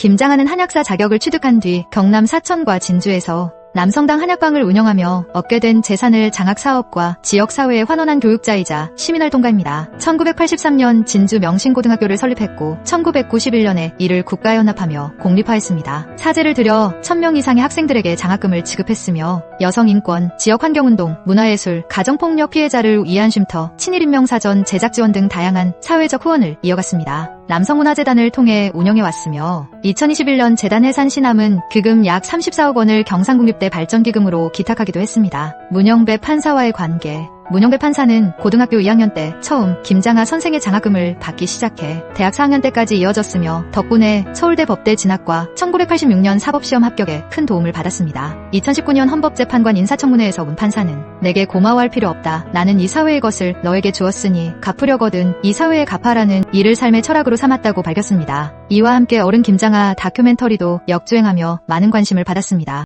김장하는 한약사 자격을 취득한 뒤 경남 사천과 진주에서 남성당 한약방을 운영하며 얻게 된 재산을 장학사업과 지역사회에 환원한 교육자이자 시민활동가입니다. 1983년 진주 명신고등학교를 설립했고 1991년에 이를 국가연합하며 공립화했습니다. 사제를 들여 1000명 이상의 학생들에게 장학금을 지급했으며 여성인권, 지역환경운동, 문화예술, 가정폭력 피해자를 위한 쉼터, 친일인명사전 제작 지원 등 다양한 사회적 후원을 이어갔습니다. 남성문화재단을 통해 운영해왔으며 2021년 재단 해산 시남은 기금 약 34억 원을 경상국립대 발전기금으로 기탁하기도 했습니다. 문영배 판사와의 관계 문영배 판사는 고등학교 2학년 때 처음 김장하 선생의 장학금을 받기 시작해 대학 4학년 때까지 이어졌으며 덕분에 서울대 법대 진학과 1986년 사법시험 합격에 큰 도움을 받았습니다. 2019년 헌법재판관 인사청문회에서 문 판사는 내게 고마워할 필요 없다. 나는 이 사회의 것을 너에게 주었으니 갚으려거든 이 사회에 갚아라는 이를 삶의 철학으로 삼았다고 밝혔습니다. 이와 함께 어른 김장하 다큐멘터리도 역주행하며 많은 관심을 받았습니다.